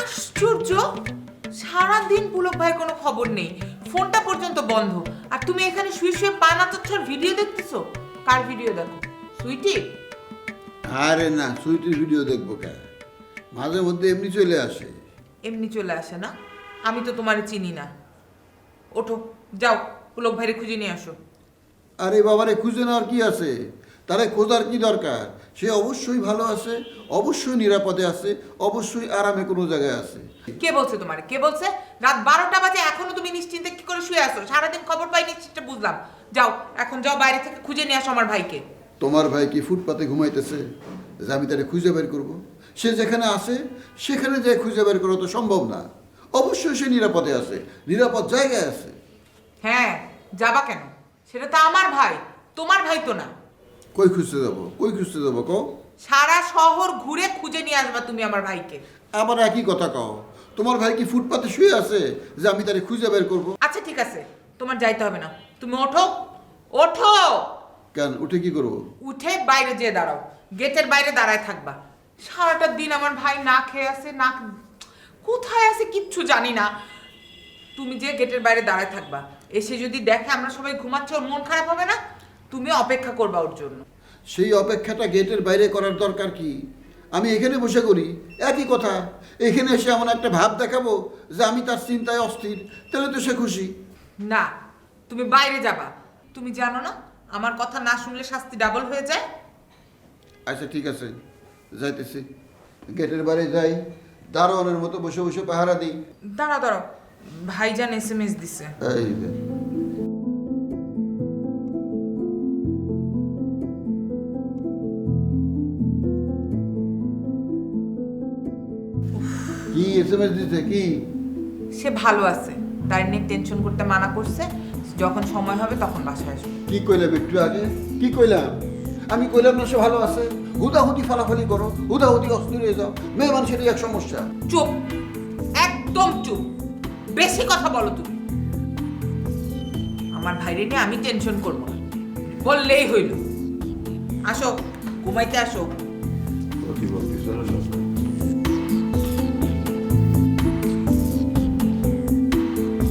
আশ্চর্য! সারাদিন পুলক ভাইয়ের কোনো খবর নেই। ফোনটা পর্যন্ত বন্ধ। আর তুমি এখানে শুয়ে শুয়ে পা নাচাচ্ছর ভিডিও দেখতেছো? কার ভিডিও দেখো? সুইটি? আরে না সুইটির ভিডিও দেখব কে মাঝে মধ্যে এমনি চলে আসে। এমনি চলে আসে না? আমি তো তোমার চিনি না। ওঠো যাও পুলক ভাইরে খুঁজে নিয়ে আসো। আরে বাবারে খুঁজে নেওয়ার কি আছে? তারে খোঁজার কি দরকার? সে অবশ্যই ভালো আছে অবশ্যই নিরাপদে আছে অবশ্যই আরামে কোনো জায়গায় আছে। কে বলছে তোমার? কে বলছে? রাত বারোটা বাজে এখনও তুমি নিশ্চিন্তে কি করে শুয়ে আসো সারাদিন খবর পাই নিশ্চিন্তে বুঝলাম। যাও এখন যাও বাইরে থেকে খুঁজে নিয়ে আসো আমার ভাইকে। তোমার ভাই কি ফুটপাতে ঘুমাইতেছে? যে আমি তাহলে খুঁজে বের করব। সে যেখানে আছে সেখানে যে খুঁজে বের করা তো সম্ভব না। অবশ্যই সে নিরাপদে আছে নিরাপদ জায়গায় আছে। হ্যাঁ যাবা কেন? সেটা তো আমার ভাই তোমার ভাই তো না। কই খুঁজতে যাব? কই খুঁজতে যাব কও? সারা শহর ঘুরে খুঁজে নিয়ে আসবা তুমি আমার ভাইকে। আবার একই কথা কও। তোমার ভাই কি ফুটপাতে শুয়ে আছে যে আমি তারে খুঁজে বের করব? আচ্ছা ঠিক আছে। তোমার যাইতে হবে না। তুমি ওঠো। ওঠো! কেন? উঠে কি করব? উঠে বাইরে যেয়ে দাঁড়াও। গেটের বাইরে দাঁড়ায় থাকবা। সারাটা দিন আমার ভাই না খেয়ে আছে না কোথায় আছে কিচ্ছু জানি না। তুমি যে গেটের বাইরে দাঁড়ায় থাকবা। এসে যদি দেখে আমরা সবাই ঘুমাচ্ছি ওর মন খারাপ হবে না? তুমি অপেক্ষা করবা ওর জন্য। সেই অপেক্ষাটা গেটের বাইরে করার দরকার কি? আমি এখানে বসে করি একই কথা। এখানে এসে এমন একটা ভাব দেখাবো যে আমি তার চিন্তায় অস্থির তাহলে তো সে খুশি। না তুমি বাইরে যাবা। তুমি জানো না আমার কথা না শুনলে শাস্তি ডাবল হয়ে যায়? আচ্ছা ঠিক আছে। যাইতেছি। গেটের বাইরে যাই দারোয়ানের মতো বসে বসে পাহারা দিই। দাঁড়া দাঁড়াও। ভাইজান এস এম এস দিছে। এই কি এস এম এস দিতে কি? সে ভালো আছে। তার নিয়ে টেনশন করতে মানা করছে। যখন সময় হবে তখন বাসায় আসবে। কি কইলাম একটু আগে? কি কইলাম? আমি কইলাম না সে ভালো আছে। হুদাহুদি ফালাফালি করো। হুদাহুদি অস্থির হয়ে যাও। মেয়ে মানুষেরই এক সমস্যা। চুপ। একদম চুপ। বেশি কথা বলো তুমি। আমার ভাইরে নিয়ে আমি টেনশন করব। না। বললেই হইল। আসো ঘুমাইতে আসো। কি বলছিস